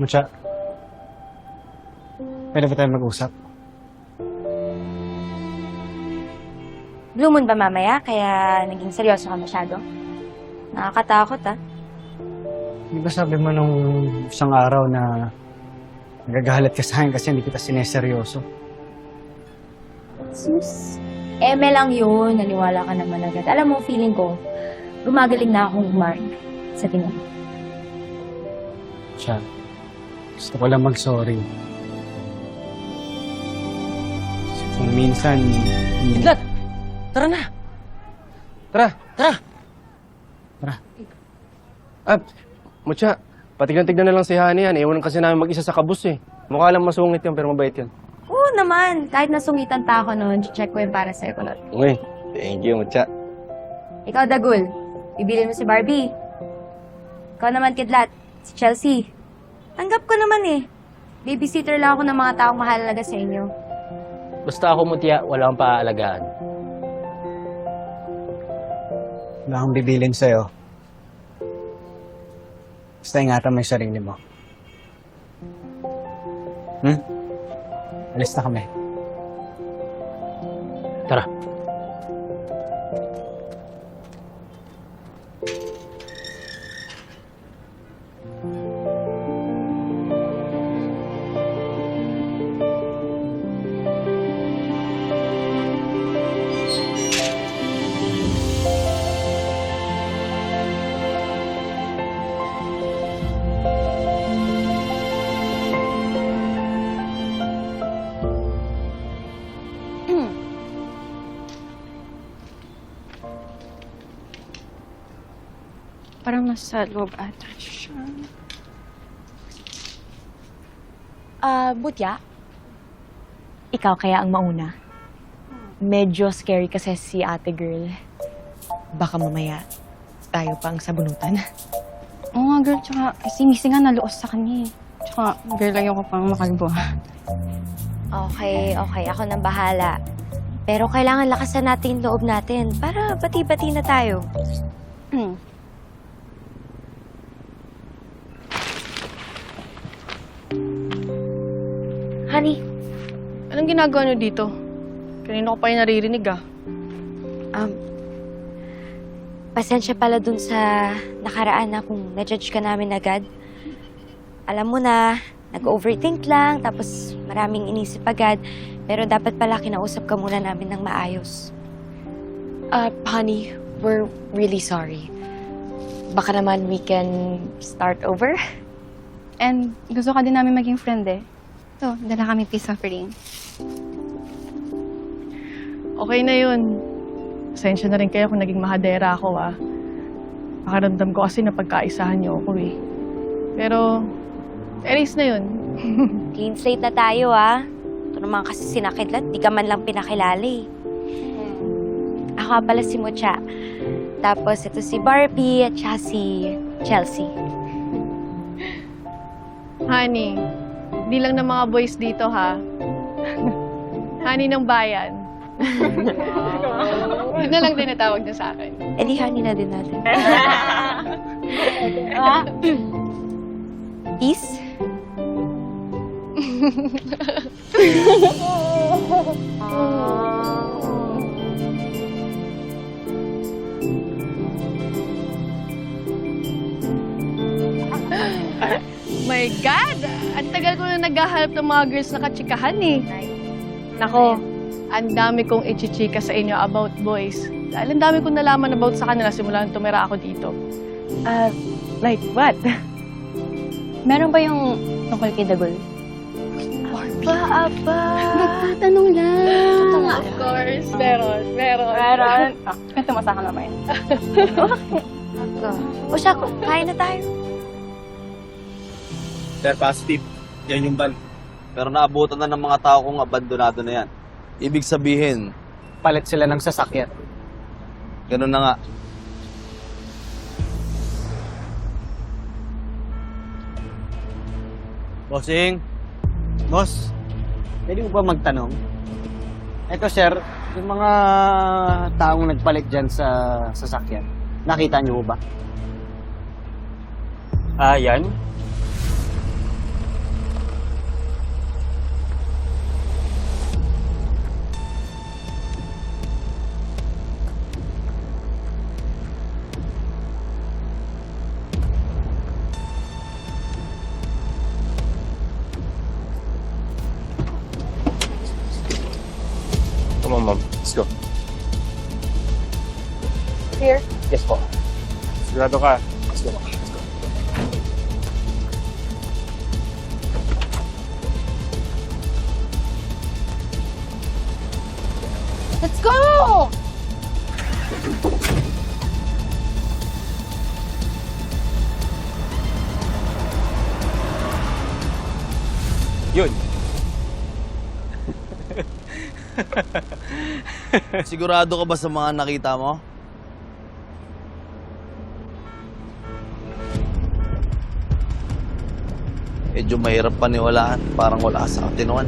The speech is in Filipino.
Mucha, pwede ba tayo mag-usap? Blue moon ba mamaya? Kaya naging seryoso ka masyado? Nakakatakot ah. Di ba sabi mo nung isang araw na nagagalit ka sa akin kasi hindi kita sineseryoso? Sus. Eme lang yun. Naniwala ka naman agad. Alam mo, feeling ko, gumagaling na akong Mark sa tingin mo. Gusto ko lang mag-sorry. Kasi kung minsan, Kidlat! Tara na! Tara! Tara! Tara. Ah, Mucha, patignan-tignan na lang si Hani yan. Iwan kasi namin mag-isa sa kabus eh. Mukha lang masungit yan, pero mabait yan. Oo naman. Kahit nasungitan ta ako noon, check ko yun para sa'yo kulot. Uy, thank you, Mucha. Ikaw, Dagul. Bibilin mo si Barbie. Ikaw naman, Kidlat. Si Chelsea. Tanggap ko naman eh. Babysitter lang ako ng mga taong mahalaga sa inyo. Basta ako mutya, wala akong paaalagaan. wala akong bibilin sa'yo. Basta ingatan mo yung sarili mo. Hmm? Alis na kami. Tara. Nasa loob ata siya. Ah, Butya? Ikaw kaya ang mauna? Medyo scary kasi si ate girl. Baka mamaya tayo pang sabunutan. Oo nga, girl. Tsaka, singisi nga naluos sa kanya eh. Tsaka, girl, ayoko pang makalbo. Okay, okay. Ako nang bahala. Pero kailangan lakasan natin yung loob natin para bati-bati na tayo. Hmm. Honey, Anong ginagawa niyo dito? Kanina ko pa yung naririnig ah. um, pasensya pala dun sa nakaraan na kung na-judge ka namin agad. Alam mo na, nag-overthink lang, tapos maraming inisip agad. Pero dapat pala kinausap ka muna namin ng maayos. Ah, honey, we're really sorry. Baka naman we can start over? And gusto ka din namin maging friend eh. So, dala kami peace offering. Okay na yun. Pasensya na rin kayo kung naging mahadera ako ah. Pakaramdam ko kasi na pagkaisahan niyo ako eh. Pero, erase na yun. Clean slate na tayo, ah. Ito naman kasi sinakidlat, di ka man lang pinakilala eh. Ako nga pala si Mucha. Tapos ito si Barbie at saka si Chelsea. Honey, hindi lang ng mga boys dito ha. Honey ng bayan. Yun na lang din natawag niya sa akin. Eh di honey na din natin. Peace? My God! Ang tagal ko na naghahanap ng mga girls na katsikahan eh. Nako, ang dami kong ichichika sa inyo about boys. Dahil ang dami kong nalaman about sa kanila simula nung tumira ako dito. Ah, like what? Meron ba yung tungkol kay Dagol? Aba, aba. Nagtatanong lang. Of course, meron, meron. Meron. Ah, kwento mo sa akin mamaya. O siya, kain na tayo. Sir, positive. Yan yung ban. Pero naabutan na ng mga tao kung abandonado na yan. Ibig sabihin, Palit sila ng sasakyan. ganun na nga. Bossing? Boss, pwede mo ba magtanong? Eto sir, yung mga taong nagpalit dyan sa sasakyan, nakita niyo ba? Ah, yan? Let's go. Yes po. Sigurado ka. Let's go. Let's go! Yun. Sigurado ka ba sa mga nakita mo? Medyo mahirap paniwalaan. Parang wala sa katinuan.